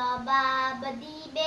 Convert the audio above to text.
જવાબ બધી બે